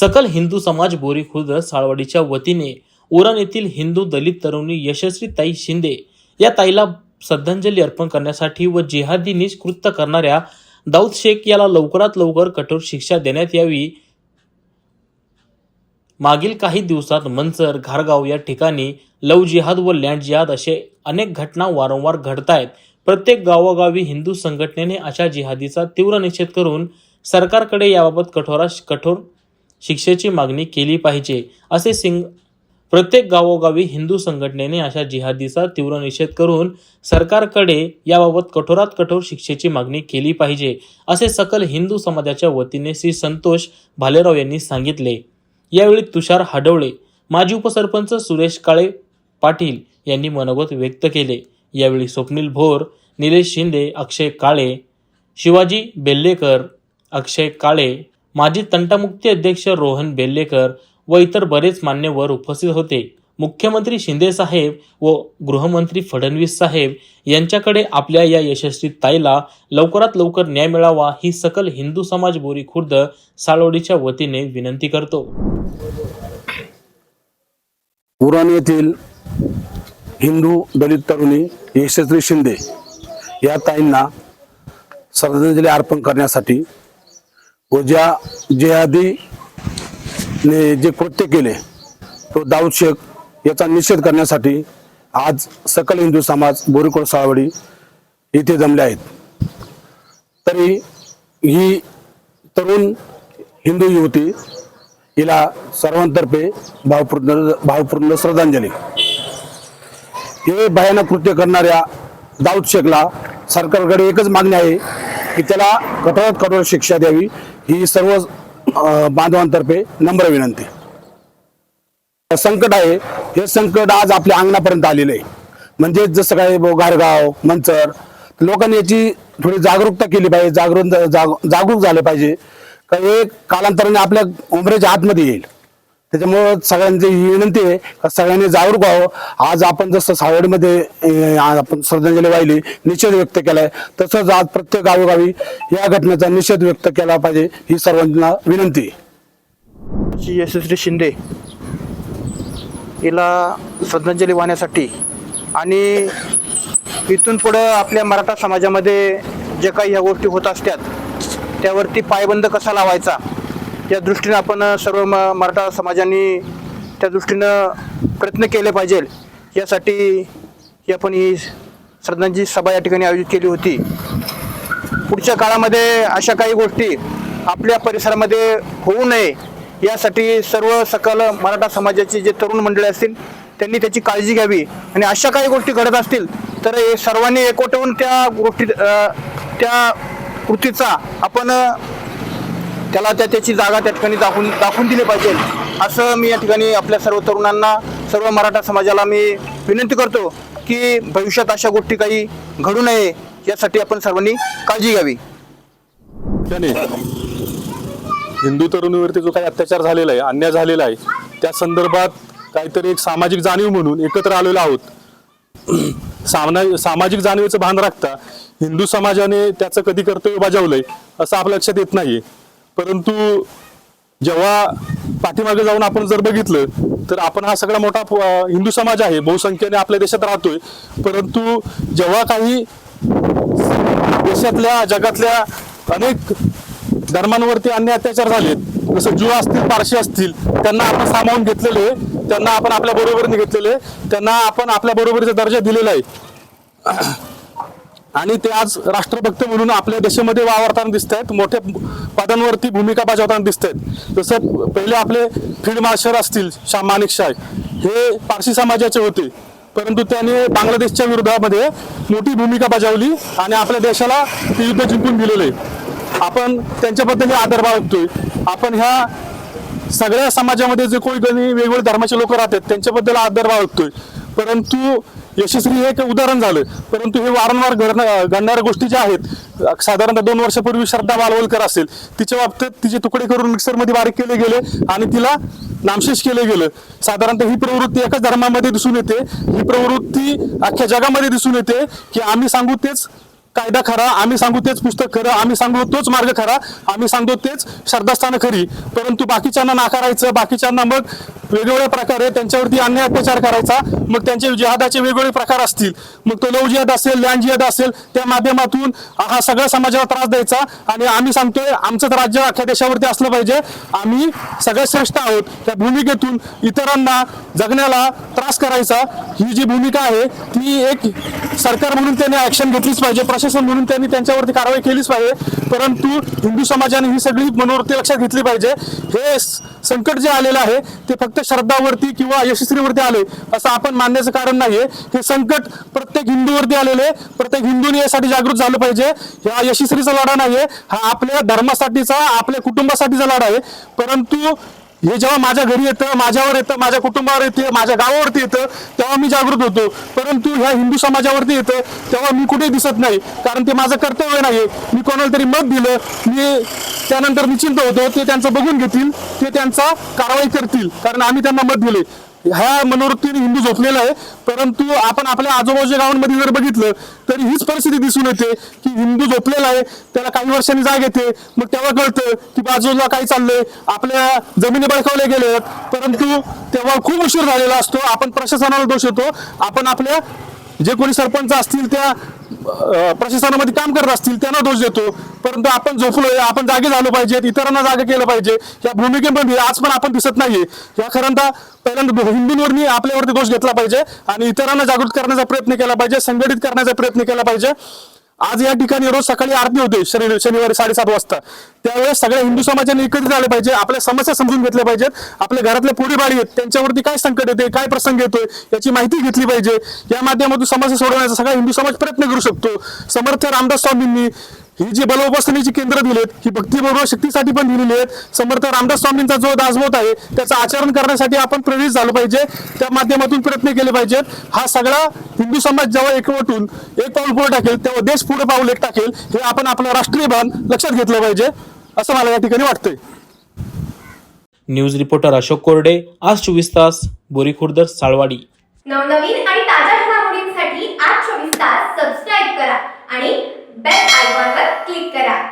सकल हिंदू समाज बोरी खुर्द साळवाडीच्या वतीने उरण येथील हिंदू दलित तरुणी यशस्वी ताई शिंदे या ताईला श्रद्धांजली अर्पण करण्यासाठी व जिहादी निष्कृत्य करणाऱ्या दाऊद शेख याला लवकरात लवकर कठोर शिक्षा देण्यात यावी. मागील काही दिवसात मंचर घारगाव या ठिकाणी लव जिहाद व लँड जिहाद असे अनेक घटना वारंवार घडत आहेत प्रत्येक गावोगावी हिंदू संघटनेने अशा जिहादीचा तीव्र निषेध करून सरकारकडे याबाबत कठोरा कठोर शिक्षेची मागणी केली पाहिजे असे सिंग प्रत्येक गावोगावी हिंदू संघटनेने अशा जिहादीचा तीव्र निषेध करून सरकारकडे याबाबत कठोरात कठोर शिक्षेची मागणी केली पाहिजे असे सकल हिंदू समाजाच्या वतीने श्री संतोष भालेराव यांनी सांगितले. यावेळी तुषार हाडवळे माजी उपसरपंच सुरेश काळे पाटील यांनी मनोगत व्यक्त केले. यावेळी स्वप्नील भोर निलेश शिंदे अक्षय काळे शिवाजी बेल्लेकर अक्षय काळे माजी तंटामुक्ती अध्यक्ष रोहन बेल्लेकर व इतर बरेच मान्यवर उपस्थित होते. मुख्यमंत्री शिंदे साहेब व गृहमंत्री फडणवीस साहेब यांच्याकडे आपल्या या यशस्वी ताईला लवकरात लवकर न्याय मिळावा ही सकल हिंदू समाज बोरी खुर्द साळवडीच्या वतीने विनंती करतो. उरण येथील हिंदू दलित तरुणी यशस्वी शिंदे या ताईंना श्रद्धांजली अर्पण करण्यासाठी व ज्या जिहादीने जे कृत्य केले तो दाऊद शेख याचा निषेध करण्यासाठी आज सकल हिंदू समाज बोरीकोड सावडी इथे जमले आहेत. तरी ही तरुण हिंदू युवती हिला सर्वांतर्फे भावपूर्ण भावपूर्ण श्रद्धांजली. हे भयानक कृत्य करणाऱ्या दाऊद शेखला सरकारकडे एकच मागणी आहे की त्याला कठोरात कठोर शिक्षा द्यावी. ही सर्व बांधवांतर्फे नम्र विनंती. संकट आहे. हे संकट आज आपल्या अंगणापर्यंत आलेलं आहे. म्हणजे जसं काय गारगाव मंचर लोकांनी याची थोडी जागरूकता केली पाहिजे जागरूक जागरूक झालं पाहिजे. का एक कालांतराने आपल्या उमरेच्या आतमध्ये येईल. त्याच्यामुळं सगळ्यांची ही विनंती आहे का सगळ्यांनी जागरूक व्हावं. आज आपण जसं सावडीमध्ये अं, आज आपण श्रद्धांजली वाहिली निषेध व्यक्त केलाय तसंच आज प्रत्येक गावोगावी या घटनेचा निषेध व्यक्त केला पाहिजे ही सर्वांना विनंती आहे. श्री यशस्वी शिंदे हिला श्रद्धांजली वाहण्यासाठी आणि इथून पुढं आपल्या मराठा समाजामध्ये जे काही ह्या गोष्टी होत असतात त्यावरती पायबंद कसा लावायचा या दृष्टीनं आपण सर्व म मराठा समाजाने त्या दृष्टीनं प्रयत्न केले पाहिजे. यासाठी आपण ही श्रद्धांची सभा या ठिकाणी आयोजित केली होती. पुढच्या काळामध्ये अशा काही गोष्टी आपल्या परिसरामध्ये होऊ नये यासाठी सर्व सकल मराठा समाजाची जे तरुण मंडळी असतील त्यांनी त्याची काळजी घ्यावी. आणि अशा काही गोष्टी घडत असतील तर हे सर्वांनी एकवटवून त्या गोष्टी त्या कृतीचा आपण त्याला त्या त्याची जागा त्या ठिकाणी दाखवून दाखवून दिली पाहिजे. असं मी या ठिकाणी आपल्या सर्व तरुणांना सर्व मराठा समाजाला मी विनंती करतो की भविष्यात अशा गोष्टी काही घडू नये यासाठी आपण सर्वांनी काळजी घ्यावी. त्याने हिंदू तरुणीवरती जो काही अत्याचार झालेला आहे अन्याय झालेला आहे त्या संदर्भात काहीतरी एक सामाजिक जाणीव म्हणून एकत्र आलेलो आहोत. सामना सामाजिक जाणीवेचं भान राखता हिंदू समाजाने त्याचं कधी कर्तव्य बजावलंय असं आपल्या लक्षात येत नाहीये. परंतु जेव्हा पाठीमागे जाऊन आपण जर बघितलं तर आपण हा सगळा मोठा हिंदू समाज आहे बहुसंख्येने आपल्या देशात राहतोय. परंतु जेव्हा काही देशातल्या जगातल्या अनेक धर्मांवरती अन्य अत्याचार झालेत जसं ज्यू असतील पारशी असतील त्यांना आपण सामावून घेतलेले त्यांना आपण आपल्या बरोबरीने घेतलेले त्यांना आपण आपल्या बरोबरीचा दर्जा दिलेला आहे. आणि ते आज राष्ट्रभक्त म्हणून आपल्या देशामध्ये वावरताना दिसत आहेत मोठ्या पदांवरती भूमिका बजावताना दिसत आहेत जसं पहिले आपले फील्ड मार्शल असतील शाह मानिक शाह हे पारसी समाजाचे होते. परंतु त्याने बांगलादेशच्या विरोधामध्ये मोठी भूमिका बजावली आणि आपल्या देशाला ते युद्ध जिंकून दिलेले. आपण त्यांच्याबद्दल आदर बाळगतोय. आपण ह्या सगळ्या समाजामध्ये जे कोणी कोणी वेगवेगळ्या धर्माचे लोक राहतात त्यांच्याबद्दल आदर बाळगतोय. परंतु यशस्वी हे एक उदाहरण झालं. परंतु हे वारंवार घडणं घडणाऱ्या गोष्टी ज्या आहेत साधारणतः दोन वर्षापूर्वी श्रद्धा बालवलकर असेल तिच्या बाबतीत तिचे तुकडे करून मिक्सरमध्ये बारीक केले गेले आणि तिला नामशेष केले गेलं. साधारणतः ही प्रवृत्ती एकाच धर्मामध्ये दिसून येते. ही प्रवृत्ती अख्ख्या जगामध्ये दिसून येते की आम्ही सांगू तेच कायदा खरा आम्ही सांगू तेच पुस्तक खरं आम्ही सांगू तोच मार्ग खरा आम्ही सांगतो तेच श्रद्धास्थानं खरी. परंतु बाकीच्यांना नाकारायचं बाकीच्यांना मग वेगवेगळ्या प्रकारे त्यांच्यावरती अन्याय अत्याचार करायचा. मग त्यांचे जिहादाचे वेगवेगळे प्रकार असतील. मग तो लव जिहाद असेल लँड जिहाद असेल त्या माध्यमातून हा सगळ्या समाजाला त्रास द्यायचा. आणि आम्ही सांगतोय आमचं राज्य अख्ख्या देशावरती असलं पाहिजे. आम्ही सगळ्यात श्रेष्ठ आहोत. त्या भूमिकेतून इतरांना जगण्याला त्रास करायचा. ही जी भूमिका आहे ती एक सरकार म्हणून त्यांनी ऍक्शन घेतलीच पाहिजे. प्रशासन म्हणून त्यांनी त्यांच्यावरती कारवाई केलीच पाहिजे. परंतु हिंदू समाजाने ही सगळी मनोवृत्ती लक्षात घेतली पाहिजे. हे संकट जे आलेलं आहे ते फक्त श्रद्धावरती किंवा यशस्वीवरती आले असं आपण मानण्याचं कारण नाहीये. हे संकट प्रत्येक हिंदूवरती आलेले प्रत्येक हिंदूने यासाठी जागृत झालं पाहिजे. हा यशस्वीचा लढा नाहीये. हा आपल्या धर्मासाठीचा आपल्या कुटुंबासाठीचा लढा आहे. परंतु हे जेव्हा माझ्या घरी येतं माझ्यावर येतं माझ्या कुटुंबावर येते माझ्या गावावरती येतं तेव्हा मी जागृत होतो. परंतु ह्या हिंदू समाजावरती येतं तेव्हा मी कुठे दिसत नाही. कारण ते माझं कर्तव्य नाही मी कोणाला तरी मत दिलं मी त्यानंतर निश्चिंत होतो. ते त्यांचं बघून घेतील ते त्यांचा कारवाई करतील. कारण आम्ही त्यांना मत दिले ह्या मनोवृत्तीने हिंदू झोपलेला आहे परंतु आपण आपल्या आजूबाजूच्या गावांमध्ये जर बघितलं तर हीच परिस्थिती दिसून येते की हिंदू झोपलेला आहे त्याला काही वर्षांनी जाग येते. मग तेव्हा कळतं की बाजूला काय चाललंय आपल्या जमिनी बळकावल्या गेल्यात परंतु तेव्हा खूप उशीर झालेला असतो. आपण प्रशासनाला दोष येतो आपण आपल्या जे कोणी सरपंच असतील त्या प्रशासनामध्ये काम करत असतील त्यांना दोष देतो. परंतु आपण झोपलोय आपण जागे झालो पाहिजेत इतरांना जागे केलं पाहिजे. या भूमिकेमध्ये आज पण आपण दिसत नाहीये. या खरंदा पहिल्यांदा हिंदूंवर आपल्यावरती दोष घेतला पाहिजे आणि इतरांना जागृत करण्याचा प्रयत्न केला पाहिजे संघटित करण्याचा प्रयत्न केला पाहिजे. आज या ठिकाणी रोज सकाळी आरती होते शनि शनिवारी साडेसात वाजता. त्यावेळेस सगळ्या हिंदू समाजाने एकत्रित आले पाहिजे आपल्या समस्या समजून घेतल्या पाहिजेत आपल्या घरातल्या पोरी बाळी आहेत त्यांच्यावरती काय संकट येते काय प्रसंग येतोय याची माहिती घेतली पाहिजे. या माध्यमातून समस्या सोडवण्याचा सगळा हिंदू समाज प्रयत्न करू शकतो. समर्थ रामदास स्वामींनी ही जी बलोपासनेची केंद्र दिलेत ही भक्तीबरोबर शक्तीसाठी पण दिलेली आहेत. समर्थ रामदास स्वामींचा जो दासबोध आहे त्याचं आचरण करण्यासाठी आपण प्रेरित झालं पाहिजे. त्या माध्यमातून प्रयत्न केले पाहिजेत. हा सगळा हिंदू समाज जेव्हा एकवटून एक पाऊल पुढे टाकेल तेव्हा देश पुढे पाऊल एक टाकेल हे आपण आपलं राष्ट्रीय भान लक्षात घेतलं पाहिजे असं मला या ठिकाणी वाटतंय. न्यूज रिपोर्टर अशोक कोरडे आज चोवीस तास बोरीखुर्द साळवाडी. नवनवीन आणि ताज्या घडामोडींसाठी आज चोवीस तास सबस्क्राईब करा आणि बेल आयकॉनवर क्लिक करा.